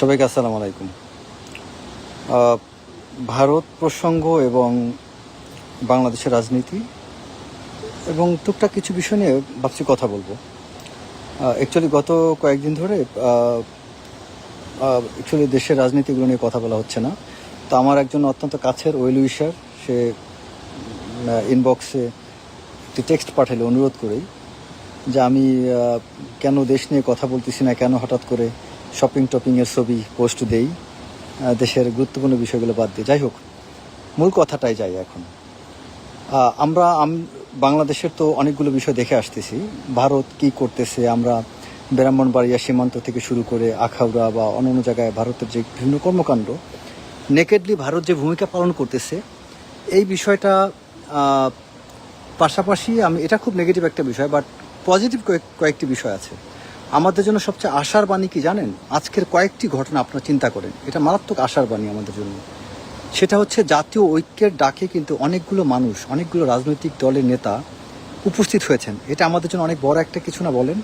সবাইকে আসসালামু আলাইকুম। ভারত প্রসঙ্গ এবং বাংলাদেশের রাজনীতি এবং টুকটাক কিছু বিষয় নিয়ে ভাবছি কথা বলব। অ্যাকচুয়ালি গত কয়েকদিন ধরে অ্যাকচুয়ালি দেশের রাজনীতিগুলো নিয়ে কথা বলা হচ্ছে না। তো আমার একজন অত্যন্ত কাছের ওয়েল উইশার, সে ইনবক্সে একটি টেক্সট পাঠালে অনুরোধ করেই যে আমি কেন দেশ নিয়ে কথা বলতেছি না, কেন হঠাৎ করে শপিং টপিংয়ের ছবি পোস্ট দেই দেশের গুরুত্বপূর্ণ বিষয়গুলো বাদ দিয়ে। যাই হোক মূল কথাটাই যাই এখন। আমরা বাংলাদেশের তো অনেকগুলো বিষয় দেখে আসতেছি। ভারত কি করতেছে? আমরা ব্রাহ্মণবাড়িয়া সীমান্ত থেকে শুরু করে আখাউড়া বা অন্যান্য জায়গায় ভারতের যে বিভিন্ন কর্মকাণ্ড নেকেডলি ভারত যে ভূমিকা পালন করতেছে, এই বিষয়টা পাশাপাশি আমি, এটা খুব নেগেটিভ একটা বিষয় বাট পজিটিভ কয়েকটি বিষয় আছে। আমাদের জন্য সবচেয়ে আশার বাণী কি জানেন? আজকের কয়েকটি ঘটনা আপনারা চিন্তা করেন। এটা মারাত্মক আশার বাণী আমাদের জন্য। সেটা হচ্ছে জাতীয় ঐক্যের ডাকে কিন্তু অনেকগুলো মানুষ, অনেকগুলো রাজনৈতিক দলের নেতা উপস্থিত হয়েছেন। এটা আমাদের জন্য অনেক বড় একটা কিছু না বলেন?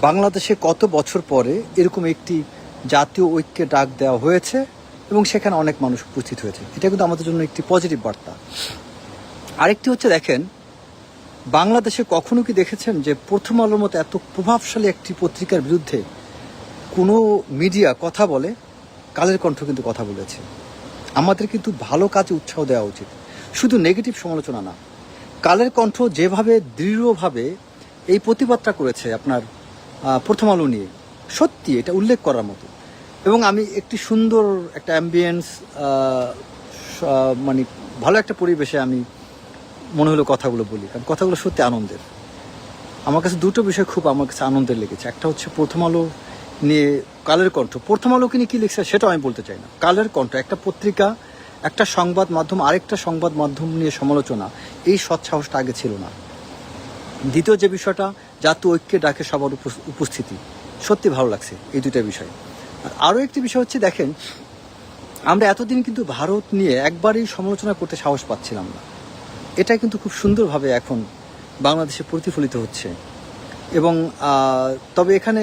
বাংলাদেশে কত বছর পরে এরকম একটি জাতীয় ঐক্যের ডাক দেওয়া হয়েছে এবং সেখানে অনেক মানুষ উপস্থিত হয়েছে। এটা কিন্তু আমাদের জন্য একটি পজিটিভ বার্তা। আরেকটি হচ্ছে দেখেন বাংলাদেশে কখনো কি দেখেছেন যে প্রথম আলোর মতো এত প্রভাবশালী একটি পত্রিকার বিরুদ্ধে কোনো মিডিয়া কথা বলে? কালের কণ্ঠ কিন্তু কথা বলেছে। আমাদের কিন্তু ভালো কাজে উৎসাহ দেওয়া উচিত। শুধু নেগেটিভ সমালোচনা না, কালের কণ্ঠ যেভাবে দৃঢ়ভাবে এই প্রতিবাদটা করেছে আপনার প্রথম আলো নিয়ে, সত্যি এটা উল্লেখ করার মতো। এবং আমি একটি সুন্দর একটা অ্যাম্বিয়েন্স মানে ভালো একটা পরিবেশে আমি মনে হলো কথাগুলো বলি, কারণ কথাগুলো সত্যি আনন্দের। আমার কাছে দুটো বিষয় খুব আমার কাছে আনন্দের লেগেছে। একটা হচ্ছে প্রথম আলো নিয়ে কালের কণ্ঠ। প্রথম আলোকে নিয়ে কী লিখছে সেটাও আমি বলতে চাই না। কালের কণ্ঠ, একটা পত্রিকা, একটা সংবাদ মাধ্যম, আরেকটা সংবাদ মাধ্যম নিয়ে সমালোচনা, এই সৎসাহসটা আগে ছিল না। দ্বিতীয় যে বিষয়টা, জাতীয় ঐক্যে ডাকে সবার উপস- উপস্থিতি। সত্যি ভালো লাগছে এই দুইটা বিষয়। আর আরও একটি বিষয় হচ্ছে, দেখেন, আমরা এতদিন কিন্তু ভারত নিয়ে একবারই সমালোচনা করতে সাহস পাচ্ছিলাম না। এটা কিন্তু খুব সুন্দরভাবে এখন বাংলাদেশে প্রতিফলিত হচ্ছে। এবং তবে এখানে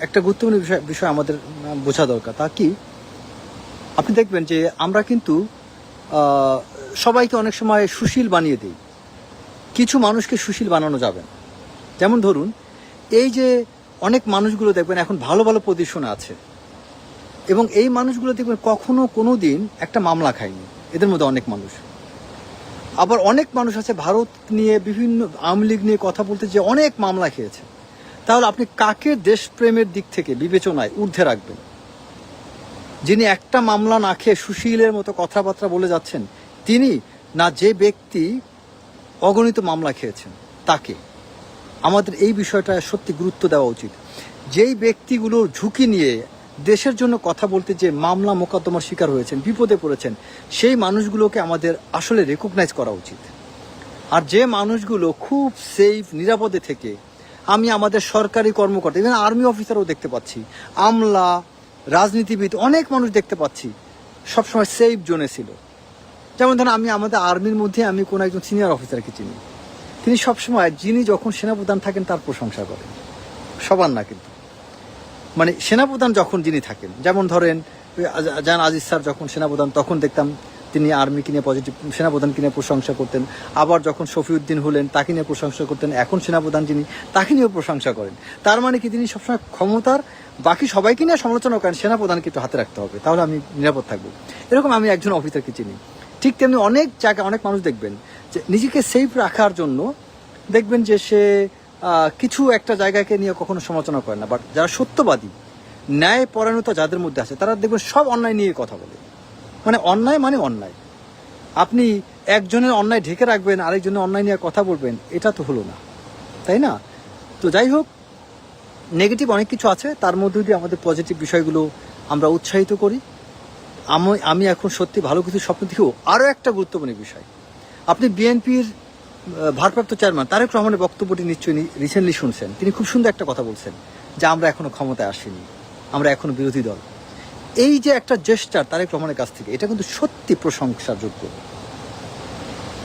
একটা গুরুত্বপূর্ণ বিষয় বিষয় আমাদের বোঝা দরকার। তা কি? আপনি দেখবেন যে আমরা কিন্তু সবাইকে অনেক সময় সুশীল বানিয়ে দিই। কিছু মানুষকে সুশীল বানানো যাবে যেমন ধরুন, এই যে অনেক মানুষগুলো দেখবেন এখন ভালো ভালো পজিশনে আছে। এবং এই মানুষগুলো দেখবেন কখনো কোনো দিন একটা মামলা খায়নি। এদের মধ্যে অনেক মানুষ। আবার অনেক মানুষ আছে ভারত নিয়ে, বিভিন্ন আওয়ামী লীগ নিয়ে কথা বলতে যে অনেক মামলা খেয়েছে। তাহলে আপনি কাকে দেশপ্রেমের দিক থেকে বিবেচনায় ঊর্ধ্বে রাখবেন? যিনি একটা মামলা না খেয়ে সুশীলের মতো কথাবার্তা বলে যাচ্ছেন, তিনি না যে ব্যক্তি অগণিত মামলা খেয়েছেন, তাকে। আমাদের এই বিষয়টা সত্যি গুরুত্ব দেওয়া উচিত। যেই ব্যক্তিগুলোর ঝুঁকি নিয়ে দেশের জন্য কথা বলতে যে মামলা মোকদ্দমার শিকার হয়েছেন, বিপদে পড়েছেন, সেই মানুষগুলোকে আমাদের আসলে রেকগনাইজ করা উচিত। আর যে মানুষগুলো খুব সেফ নিরাপদে থেকে আমি আমাদের সরকারি কর্মকর্তা ইভেন আর্মি অফিসারও দেখতে পাচ্ছি, আমলা, রাজনীতিবিদ, অনেক মানুষ দেখতে পাচ্ছি, সবসময় সেফ জোনে ছিল। যেমন ধরেন আমি আমাদের আর্মির মধ্যে আমি কোনো একজন সিনিয়র অফিসারকে চিনি। তিনি সবসময় যিনি যখন সেনাপ্রধান থাকেন তার প্রশংসা করেন। সবার না কিন্তু। মানে সেনাপ্রধান যখন যিনি থাকেন, যেমন ধরেন জান আজিজ স্যার যখন সেনাপ্রধান, তখন দেখতাম তিনি আর্মি কিনে পজিটিভ সেনাপ্রধান কিনে প্রশংসা করতেন। আবার যখন শফিউদ্দিন হলেন, তাকে নিয়ে প্রশংসা করতেন। এখন সেনাপ্রধান যিনি, তাকে নিয়েও প্রশংসা করেন। তার মানে কি, তিনি সবসময় ক্ষমতার বাকি সবাইকে নিয়ে সমালোচনা করেন, সেনাপ্রধানকে একটু হাতে রাখতে হবে। তাহলে আমি নিরাপদ থাকব। এরকম আমি একজন অফিসারকে চিনি। ঠিক তেমনি অনেক জায়গায় অনেক মানুষ দেখবেন যে, নিজেকে সেফ রাখার জন্য দেখবেন যে সে কিছু একটা জায়গাকে নিয়ে কখনো সমালোচনা করে না বাট যারা সত্যবাদী ন্যায় পরায়ণতা যাদের মধ্যে আছে, তারা দেখবেন সব অন্যায় নিয়ে কথা বলে। মানে অন্যায় মানে অন্যায়। আপনি একজনের অন্যায় ঢেকে রাখবেন, আরেকজনের অন্যায় নিয়ে কথা বলবেন, এটা তো হলো না। তাই না? তো যাই হোক নেগেটিভ অনেক কিছু আছে, তার মধ্যে দিয়ে আমাদের পজিটিভ বিষয়গুলো আমরা উৎসাহিত করি। আমি আমি এখন সত্যি ভালো কিছু স্বপ্ন দেখেও আরও একটা গুরুত্বপূর্ণ বিষয়। আপনি বিএনপির ভারপ্রাপ্ত চেয়ারম্যান তারেক রহমানের বক্তব্যটি নিশ্চয়ই রিসেন্টলি শুনছেন। তিনি খুব সুন্দর একটা কথা বলছেন যে আমরা এখনও ক্ষমতায় আসিনি। আমরা এখনও বিরোধী দল। এই যে একটা জেস্টার তারেক রহমানের কাছ থেকে, এটা কিন্তু সত্যি প্রশংসার যোগ্য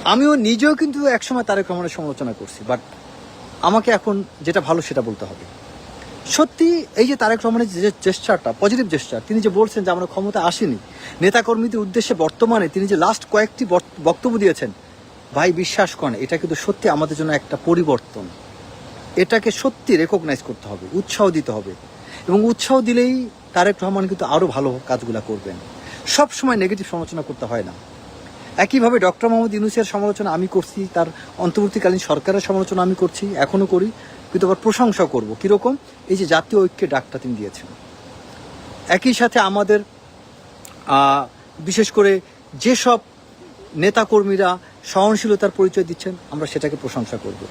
আমিও নিজেও কিন্তু একসময় তারেক রহমানের সমালোচনা করছি বাট আমাকে এখন যেটা ভালো সেটা বলতে হবে। সত্যি, এই যে তারেক রহমানের যে জেস্টারটা পজিটিভ জেস্টার তিনি যে বলছেন যে আমরা ক্ষমতা আসেনি, নেতাকর্মীদের উদ্দেশ্যে বর্তমানে তিনি যে লাস্ট কয়েকটি বক্ত- বক্তব্য দিয়েছেন ভাই, বিশ্বাস করেন, এটা কিন্তু সত্যি আমাদের জন্য একটা পরিবর্তন। এটাকে সত্যি রেকগনাইজ করতে হবে, উৎসাহ দিতে হবে। এবং উৎসাহ দিলেই তারেক রহমান কিন্তু আরও ভালো কাজগুলো করবেন। সব সময় নেগেটিভ সমালোচনা করতে হয় না। একইভাবে ডক্টর মোহাম্মদ ইউনুসের সমালোচনা আমি করছি, তার অন্তর্বর্তীকালীন সরকারের সমালোচনা আমি করছি এখনও করি, কিন্তু আবার প্রশংসা করব। কীরকম? এই যে জাতীয় ঐক্যের ডাকটা তিনি দিয়েছেন। একই সাথে আমাদের বিশেষ করে যেসব নেতাকর্মীরা সহনশীলতার পরিচয় দিচ্ছেন, আমরা সেটাকে প্রশংসা করব।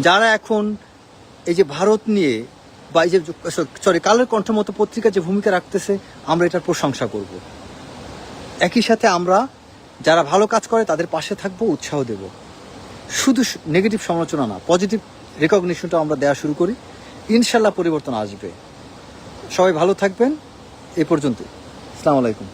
যারা এখন এই যে ভারত নিয়ে বা এই যে সরি কালের কণ্ঠ মতো পত্রিকা যে ভূমিকা রাখতেছে, আমরা এটার প্রশংসা করব। একই সাথে আমরা যারা ভালো কাজ করে, তাদের পাশে থাকব, উৎসাহ দেব। শুধু নেগেটিভ সমালোচনা না পজিটিভ রেকগনিশনটা আমরা দেওয়া শুরু করি। ইনশাল্লাহ পরিবর্তন আসবে। সবাই ভালো থাকবেন। এ পর্যন্ত আসসালামু আলাইকুম।